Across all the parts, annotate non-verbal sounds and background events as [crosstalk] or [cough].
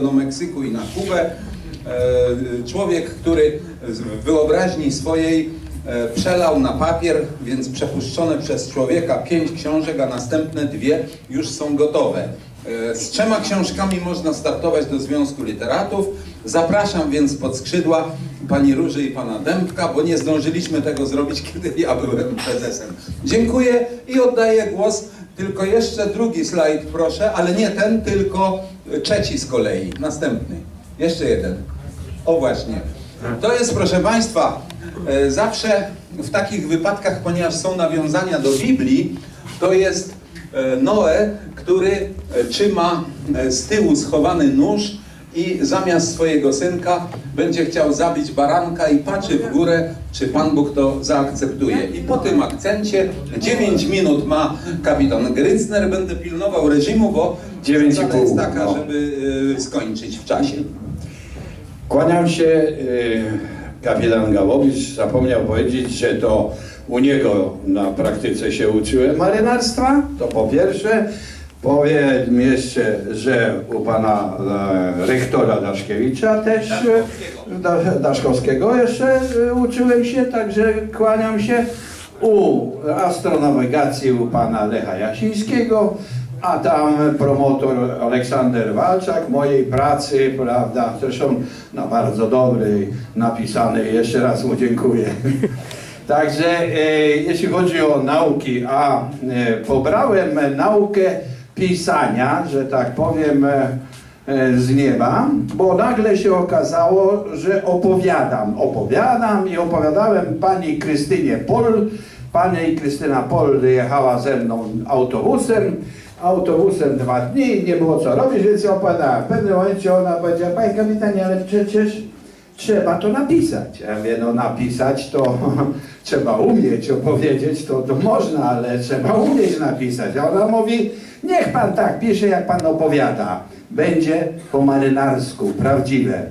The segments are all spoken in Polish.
do Meksyku i na Kubę. E, Człowiek, który z wyobraźni swojej e, przelał na papier, więc przepuszczone przez człowieka pięć książek, a następne dwie już są gotowe. E, Z trzema książkami można startować do Związku Literatów. Zapraszam więc pod skrzydła pani Róży i pana Dębka, bo nie zdążyliśmy tego zrobić, [laughs] kiedy ja byłem prezesem. Dziękuję i oddaję głos. Tylko jeszcze drugi slajd, proszę, ale nie ten, tylko trzeci z kolei, następny. Jeszcze jeden. O właśnie. To jest, proszę Państwa, e, zawsze w takich wypadkach, ponieważ są nawiązania do Biblii, to jest e, Noe, który e, trzyma e, z tyłu schowany nóż i zamiast swojego synka będzie chciał zabić baranka i patrzy w górę, czy Pan Bóg to zaakceptuje. I po tym akcencie 9 minut ma kapitan Grycner, będę pilnował reżimu, bo Dziewięć i zasada pół, jest taka, no. żeby e, skończyć w czasie. Kłaniam się, y, kapitan Gałowicz zapomniał powiedzieć, że to u niego na praktyce się uczyłem marynarstwa, to po pierwsze. Powiem jeszcze, że u pana e, rektora Daszkiewicza też, e, da, Daszkowskiego jeszcze e, uczyłem się, także kłaniam się. U astronawigacji u pana Lecha Jasińskiego, a tam promotor Aleksander Walczak mojej pracy, prawda, zresztą na bardzo dobrej, napisanej, jeszcze raz mu dziękuję. [laughs] Także e, jeśli chodzi o nauki, a e, pobrałem naukę pisania, że tak powiem, e, e, z nieba, bo nagle się okazało, że opowiadam, opowiadam i opowiadałem pani Krystynie Pol. Pani Krystyna Pol jechała ze mną autobusem, autobusem dwa dni, nie było co robić, więc ja opowiadałem. W pewnym momencie ona powiedziała, panie kapitanie, ale przecież trzeba to napisać. Ja mówię, no napisać to trzeba umieć, opowiedzieć to, to można, ale trzeba umieć napisać. A ona mówi, niech pan tak pisze, jak pan opowiada. Będzie po marynarsku, prawdziwe.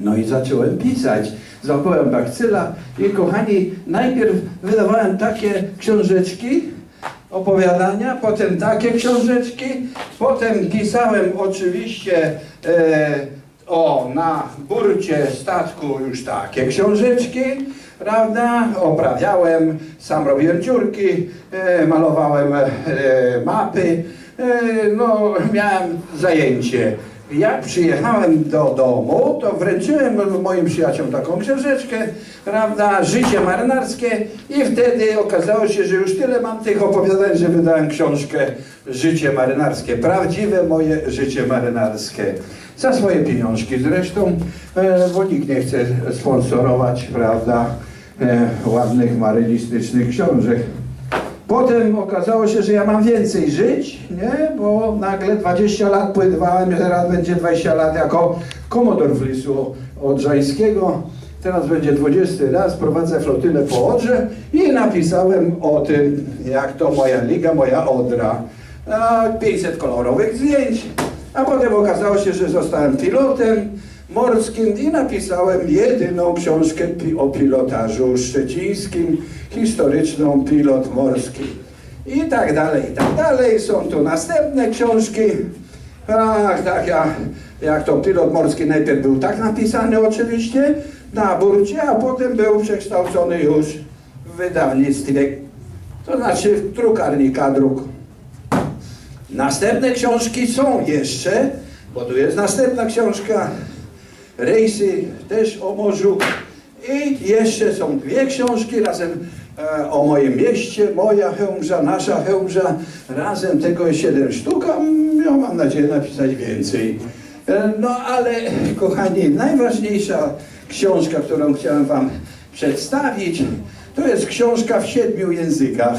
No i zacząłem pisać. Złapałem bakcyla i kochani, najpierw wydawałem takie książeczki, opowiadania, potem takie książeczki, potem pisałem oczywiście e, o na burcie statku już takie książeczki, prawda? Oprawiałem, sam robiłem dziurki, e, malowałem e, mapy, e, no miałem zajęcie. Jak przyjechałem do domu, to wręczyłem moim przyjaciołom taką książeczkę, prawda, życie marynarskie i wtedy okazało się, że już tyle mam tych opowiadań, że wydałem książkę Życie marynarskie, prawdziwe moje życie marynarskie. Za swoje pieniążki zresztą, bo nikt nie chce sponsorować, prawda, e, ładnych marynistycznych książek. Potem okazało się, że ja mam więcej żyć, nie? bo nagle 20 lat pływałem, teraz będzie 20 lat jako komodor flisu odrzańskiego. Teraz będzie 20 raz, prowadzę flotylę po Odrze i napisałem o tym, jak to moja liga, moja Odra. A 500 kolorowych zdjęć. A potem okazało się, że zostałem pilotem morskim i napisałem jedyną książkę o pilotażu szczecińskim, historyczną pilot morski. I tak dalej, i tak dalej. Są tu następne książki. Ach, tak, ja, jak to pilot morski najpierw był tak napisany oczywiście na burcie, a potem był przekształcony już w wydawnictwie, to znaczy w drukarnika druk. Następne książki są jeszcze, bo tu jest następna książka, Rejsy też o morzu i jeszcze są dwie książki razem e, o moim mieście, moja hełmża, nasza hełmża, razem tego jest siedem sztuk, a ja mam nadzieję napisać więcej. E, no ale kochani, najważniejsza książka, którą chciałem wam przedstawić, to jest książka w siedmiu językach.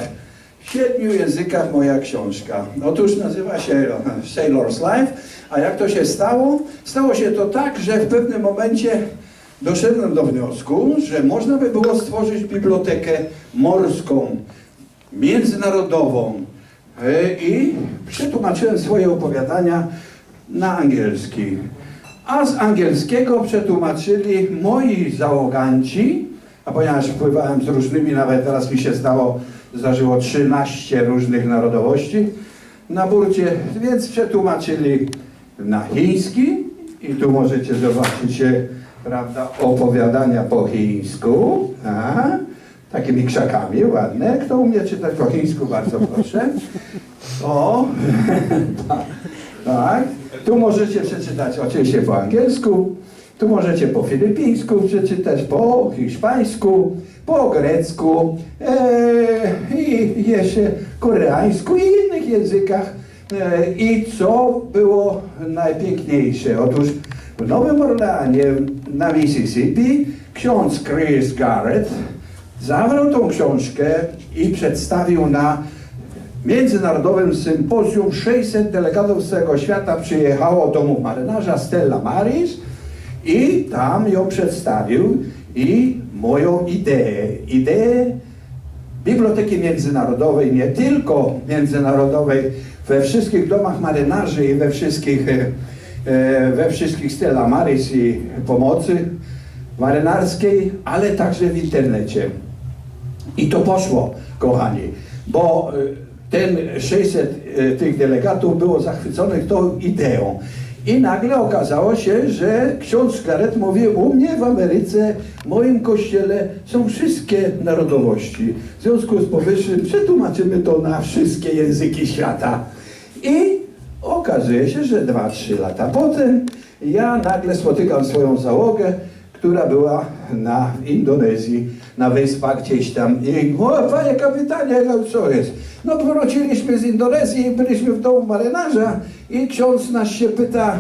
W siedmiu językach moja książka. Otóż nazywa się Sailor's Life. A jak to się stało? Stało się to tak, że w pewnym momencie doszedłem do wniosku, że można by było stworzyć bibliotekę morską, międzynarodową. E, I przetłumaczyłem swoje opowiadania na angielski. A z angielskiego przetłumaczyli moi załoganci, a ponieważ wpływałem z różnymi, nawet teraz mi się zdało, zdarzyło 13 różnych narodowości na burcie, więc przetłumaczyli na chiński I tu możecie zobaczyć, prawda, opowiadania po chińsku. Takimi krzakami ładne. Kto umie czytać po chińsku, bardzo proszę. O, [laughs] tak. Tu możecie przeczytać oczywiście po angielsku. Tu możecie po filipińsku przeczytać, po hiszpańsku, po grecku e, i jeszcze koreańsku i innych językach. E, I co było najpiękniejsze? Otóż w Nowym Orleanie na Mississippi ksiądz Chris Garrett zabrał tą książkę i przedstawił na międzynarodowym sympozjum 600 delegatów z całego świata przyjechało do domu marynarza Stella Maris i tam ją przedstawił i moją ideę, ideę Biblioteki Międzynarodowej, nie tylko międzynarodowej, we wszystkich domach marynarzy i we wszystkich, e, e, we wszystkich Stella Maris i pomocy marynarskiej, ale także w internecie. I to poszło, kochani, bo y, ten 600 y, tych delegatów było zachwyconych tą ideą. I nagle okazało się, że ksiądz Klaret mówi, u mnie w Ameryce, w moim kościele są wszystkie narodowości. W związku z powyższym przetłumaczymy to na wszystkie języki świata. I okazuje się, że 2-3 lata potem ja nagle spotykam swoją załogę, która była na Indonezji, na wyspach gdzieś tam. I o, panie kapitanie, no co jest? No wróciliśmy z Indonezji, byliśmy w domu marynarza i ksiądz nas się pyta,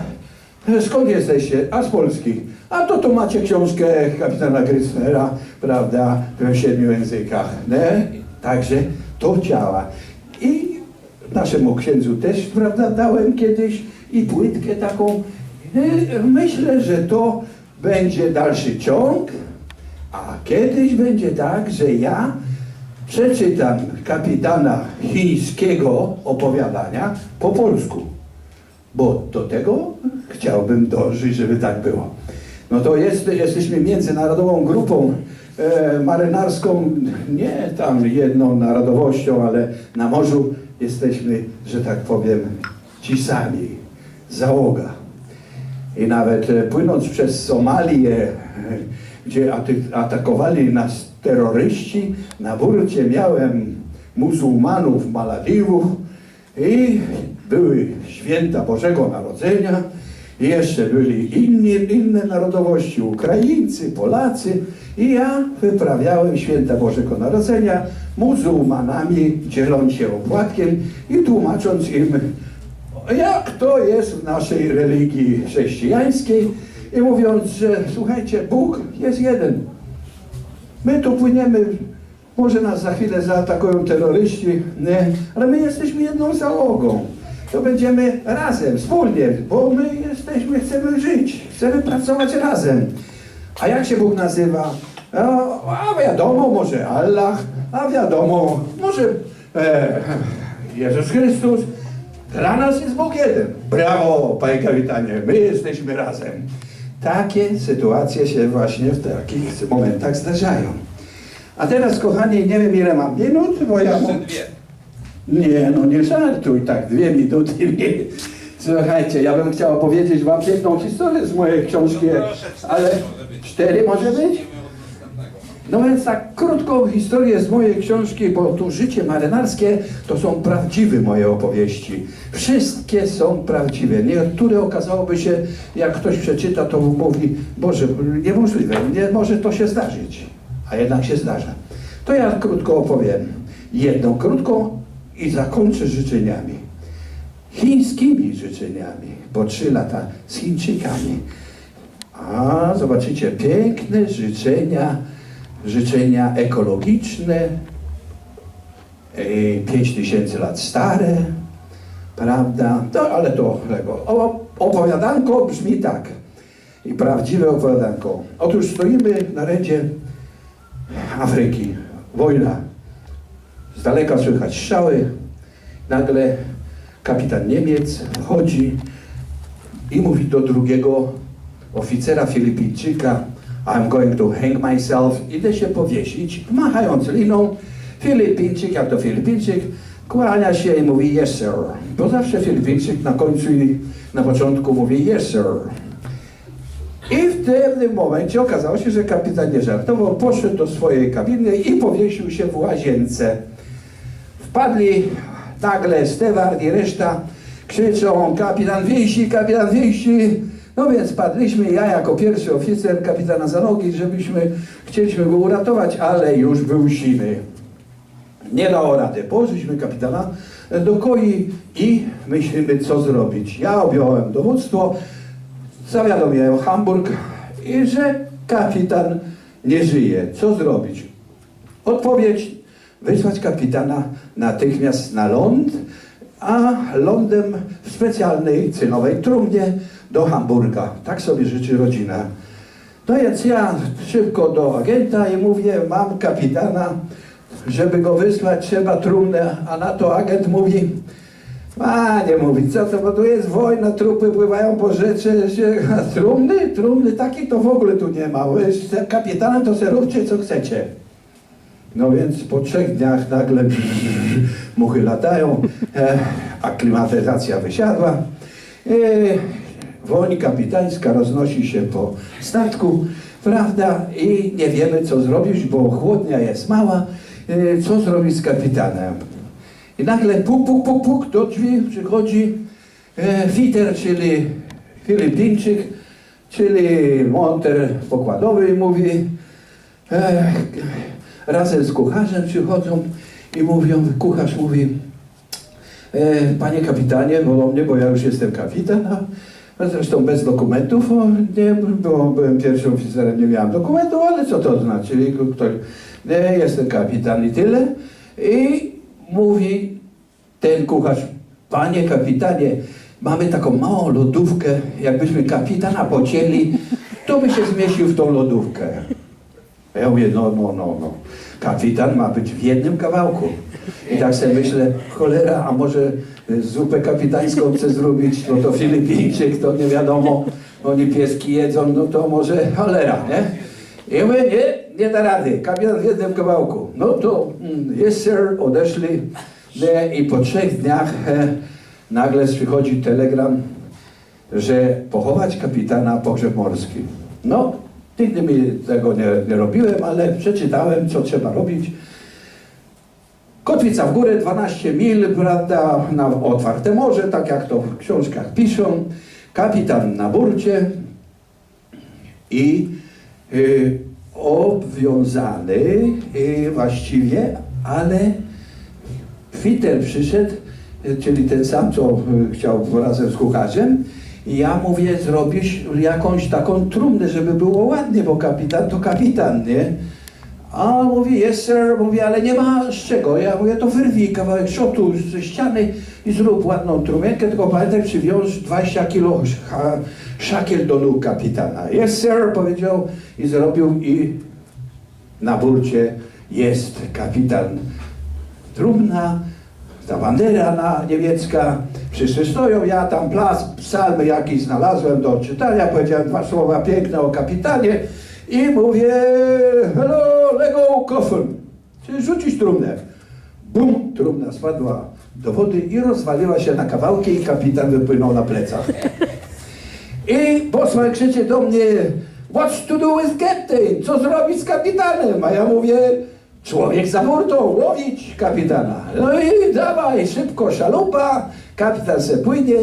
skąd jesteście? A z Polski. A to tu macie książkę kapitana Grysnera, prawda, w siedmiu językach. Nie? Także to działa. I naszemu księdzu też, prawda, dałem kiedyś i płytkę taką. Myślę, że to będzie dalszy ciąg, a kiedyś będzie tak, że ja przeczytam kapitana chińskiego opowiadania po polsku. Bo do tego chciałbym dążyć, żeby tak było. No to jest, jesteśmy międzynarodową grupą e, marynarską, nie tam jedną narodowością, ale na morzu jesteśmy, że tak powiem, ci sami, załoga. I nawet e, płynąc przez Somalię, e, gdzie atakowali nas terroryści, na burcie miałem muzułmanów Maladiwów i były święta Bożego Narodzenia. I jeszcze byli inni, inne narodowości, Ukraińcy, Polacy. I ja wyprawiałem święta Bożego Narodzenia muzułmanami, dzieląc się opłatkiem i tłumacząc im jak to jest w naszej religii chrześcijańskiej i mówiąc, że słuchajcie, Bóg jest jeden. My tu płyniemy, może nas za chwilę zaatakują terroryści, nie? ale my jesteśmy jedną załogą. To będziemy razem, wspólnie, bo my jesteśmy, chcemy żyć, chcemy pracować razem. A jak się Bóg nazywa? No, a wiadomo, może Allah, a wiadomo, może e, Jezus Chrystus. Dla nas jest Bóg jeden. Brawo, panie kapitanie, my jesteśmy razem. Takie sytuacje się właśnie w takich momentach zdarzają. A teraz, kochani, nie wiem ile mam minut, bo ja... Jeszcze mam- dwie. nie, no nie żartuj, tak dwie minuty. [laughs] Nie. Słuchajcie, ja bym chciał opowiedzieć wam piękną historię z mojej książki, No ale cztery może być? No więc tak krótką historię z mojej książki, bo tu życie marynarskie to są prawdziwe moje opowieści. Wszystkie są prawdziwe. Niektóre okazałoby się, jak ktoś przeczyta, to mówi, Boże, niemożliwe, nie może to się zdarzyć. A jednak się zdarza. To ja krótko opowiem. Jedną krótką i zakończę życzeniami. Chińskimi życzeniami, bo trzy lata z Chińczykami. A zobaczycie, piękne życzenia, życzenia ekologiczne, e, 5000 lat stare, prawda? No ale to tego. Opowiadanko brzmi tak. I prawdziwe opowiadanko. Otóż stoimy na redzie Afryki. Wojna. Z daleka słychać strzały. Nagle kapitan Niemiec wchodzi i mówi do drugiego oficera Filipińczyka I'm going to hang myself. Idę się powiesić, machając liną. Filipińczyk, jak to Filipińczyk, kłania się i mówi yes sir. Bo zawsze Filipińczyk na końcu i na początku mówi yes sir. I w pewnym momencie okazało się, że kapitan nie żartował, poszedł do swojej kabiny i powiesił się w łazience. Wpadli nagle steward i reszta krzyczą kapitan wieści, kapitan wieści. No więc padliśmy, ja jako pierwszy oficer kapitana za nogi, żebyśmy, chcieliśmy go uratować, ale już był siny. Nie dało rady. Położyliśmy kapitana do koi i myślimy, co zrobić. Ja objąłem dowództwo, zawiadomiłem Hamburg, i że kapitan nie żyje. Co zrobić? Odpowiedź, wysłać kapitana natychmiast na ląd, a lądem w specjalnej cynowej trumnie do Hamburga. Tak sobie życzy rodzina. No więc ja szybko do agenta i mówię, mam kapitana, żeby go wysłać, trzeba trumnę, a na to agent mówi, a nie mówi, co to, bo tu jest wojna, trupy pływają po rzece, się, [laughs] trumny, trumny, takiej to w ogóle tu nie ma, jest kapitanem to se róbcie co chcecie. No więc po trzech dniach nagle [laughs] muchy latają, e, aklimatyzacja wysiadła. E, woń kapitańska roznosi się po statku, prawda? I nie wiemy co zrobić, bo chłodnia jest mała. E, co zrobić z kapitanem? I nagle puk, puk, puk, puk, do drzwi przychodzi e, Fiter, czyli Filipińczyk, czyli monter pokładowy mówi e, razem z kucharzem przychodzą i mówią, kucharz mówi e, panie kapitanie, wolą mnie, bo ja już jestem kapitan, a zresztą bez dokumentów, o, nie, bo byłem pierwszym oficerem, nie miałem dokumentów, ale co to znaczy, ktoś, jestem kapitan i tyle. I mówi ten kucharz, panie kapitanie, mamy taką małą lodówkę, jakbyśmy kapitana pocięli, to by się zmieścił w tą lodówkę. Ja mówię, no, no, no, no. Kapitan ma być w jednym kawałku. I tak sobie myślę, cholera, a może y, zupę kapitańską chcę zrobić, no to Filipińczyk, to nie wiadomo, oni pieski jedzą, no to może cholera, nie? I mówię, nie, nie da rady, kapitan w jednym kawałku. No to, mm, yes sir, odeszli nie, i po trzech dniach nagle przychodzi telegram, że pochować kapitana pogrzeb morski. No, nigdy mi tego nie, nie robiłem, ale przeczytałem, co trzeba robić. Kotwica w górę, 12 mil, prawda, na otwarte morze, tak jak to w książkach piszą. Kapitan na burcie i y, obwiązany y, właściwie, ale Fiter przyszedł, y, czyli ten sam, co y, chciał razem z kucharzem, ja mówię, zrobisz jakąś taką trumnę, żeby było ładnie, bo kapitan to kapitan, nie? A on mówi, yes sir, mówi, ale nie ma z czego. Ja mówię, to wyrwij kawałek szotu ze ściany i zrób ładną trumienkę, tylko pamiętaj, przywiąż 20 kilo sz- szakiel do nóg kapitana. Yes sir, powiedział i zrobił i na burcie jest kapitan trumna, ta bandera na niemiecka, wszyscy stoją, ja tam plas, psalmy jakiś znalazłem do czytania, powiedziałem dwa słowa piękne o kapitanie i mówię, hello, Lego coffin, czyli rzucić trumnę. Bum, trumna spadła do wody i rozwaliła się na kawałki i kapitan wypłynął na plecach. I posłan krzyczy do mnie, what's to do with captain? Co zrobić z kapitanem? A ja mówię, człowiek za burtą, łowić kapitana. No i dawaj, szybko, szalupa, kapitan se płynie,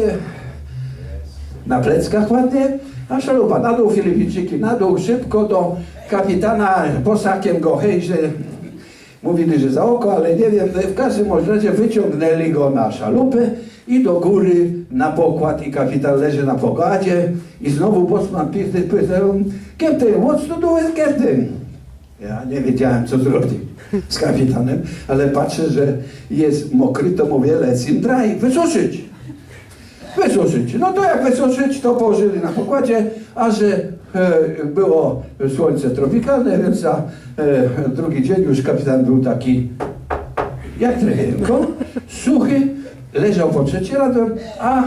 na pleckach ładnie, a szalupa na dół, Filipińczyki na dół, szybko do kapitana, posakiem go hejże. Mówili, że za oko, ale nie wiem, w każdym razie wyciągnęli go na szalupę i do góry na pokład. I kapitan leży na pokładzie i znowu bosman pyta, pytał, Captain, what's to do with Captain? Ja nie wiedziałem, co zrobić z kapitanem, ale patrzę, że jest mokry, to mówię, let's him dry, wysuszyć. Wysuszyć. No to jak wysuszyć, to położyli na pokładzie, a że e, było słońce tropikalne, więc za e, drugi dzień już kapitan był taki jak drewienko, suchy, leżał po trzecie radem, a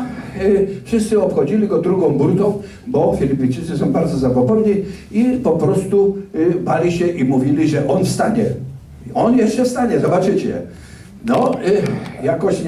wszyscy obchodzili go drugą burtą, bo Filipijczycy są bardzo zabobonni i po prostu e, bali się i mówili, że on wstanie. On jeszcze wstanie, zobaczycie. No, e, jakoś nie